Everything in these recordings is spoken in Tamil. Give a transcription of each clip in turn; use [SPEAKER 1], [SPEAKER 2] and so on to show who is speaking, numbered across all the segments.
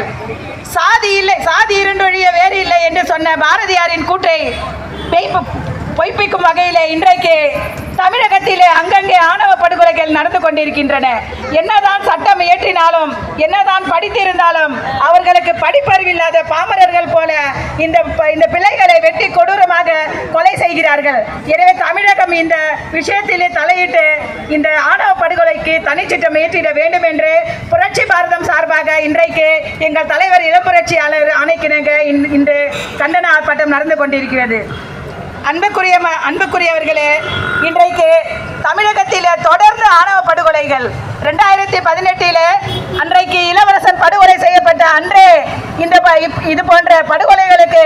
[SPEAKER 1] சொன்னார்கள். சாதி இல்லை சாதி இருண்டொழிய வேறு இல்லை என்று சொன்ன பாரதியாரின் கூற்றை பொய்ப்பிக்கும் வகையிலே இன்றைக்கு தமிழகத்திலே அங்கங்கே ஆணவ படுகொலைகள் நடந்து கொண்டிருக்கின்றன. என்னதான் சட்டம் இயற்றினாலும் என்னதான் படித்திருந்தாலும் அவர்களுக்கு படிப்பறிவில்லாத பாமரர்கள் போல இந்த இந்த பிள்ளைகளை வெட்டி கொடூரமாக கொலை செய்கிறார்கள். எனவே தமிழகம் இந்த விஷயத்திலே தலையிட்டு இந்த ஆணவ படுகொலைக்கு தனிச்சிட்டம் இயற்றிட வேண்டும் என்று புரட்சி பாரத சார்பாக இன்றைக்கு எங்கள் தலைவர் இளப்புரட்சியாளர் ஆணைக்கிணங்க இன்று கண்டன ஆர்ப்பாட்டம் நடந்து கொண்டிருக்கிறது. அன்புக்குரிய அன்புக்குரியவர்களே இன்றைக்கு தமிழகத்தில் தொடர்ந்து ஆணவ படுகொலைகள். ரெண்டாயிரத்தி பதினெட்டில் அன்றைக்கு இளவரசன் படுகொலை செய்யப்பட்ட அன்றே இந்த இது போன்ற படுகொலைகளுக்கு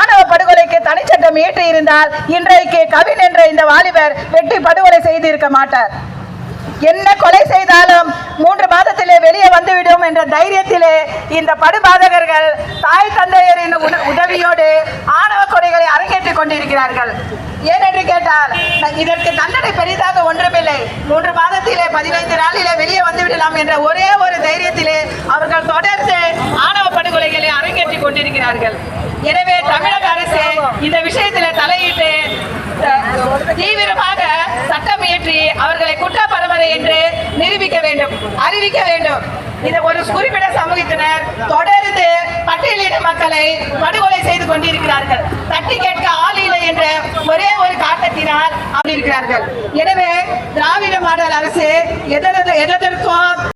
[SPEAKER 1] ஆணவ படுகொலைக்கு தனிச்சட்டம் ஏற்றி இருந்தால் இன்றைக்கு கவின் என்ற இந்த வாலிபர் வெட்டி படுகொலை செய்திருக்க மாட்டார். என்ன கொலை செய்தாலும் மூன்று என்ற தைரியத்திலே இந்த படுபாதகர்கள் தாய் தந்தையரின் உதவியோடு ஆணவ கொலைகளை அரங்கேற்றிக் கொண்டிருக்கிறார்கள். ஏனென்று கேட்டால் இதற்கு தண்டனை பெரிதாக ஒன்றுமில்லை. மூன்று மாதத்திலே பதினைந்து நாளிலே வெளியே வந்துவிடலாம் என்ற ஒரே ஒரு தைரியத்திலே அவர்கள் தொடர்ந்து ஆணவ படுகொலைகளை அரங்கேற்றிக் கொண்டிருக்கிறார்கள். எனவே தமிழக அரசு இந்த விஷயத்தில் தலையிட்டு தீவிரமாக சட்டம் இயற்றி அவர்களை குற்ற பரம்பரை என்று நிரூபிக்க வேண்டும் அறிவிக்க வேண்டும். இதை ஒரு குறிப்பிட்ட சமூகத்தினர் தொடர்ந்து பட்டியலின மக்களை படுகொலை செய்து கொண்டிருக்கிறார்கள். தட்டி கேட்க ஆள் இல்லை என்ற ஒரே ஒரு காட்டத்தினால் அப்படி இருக்கிறார்கள். எனவே திராவிட மாடல் அரசு எதற்கு எதற்கும்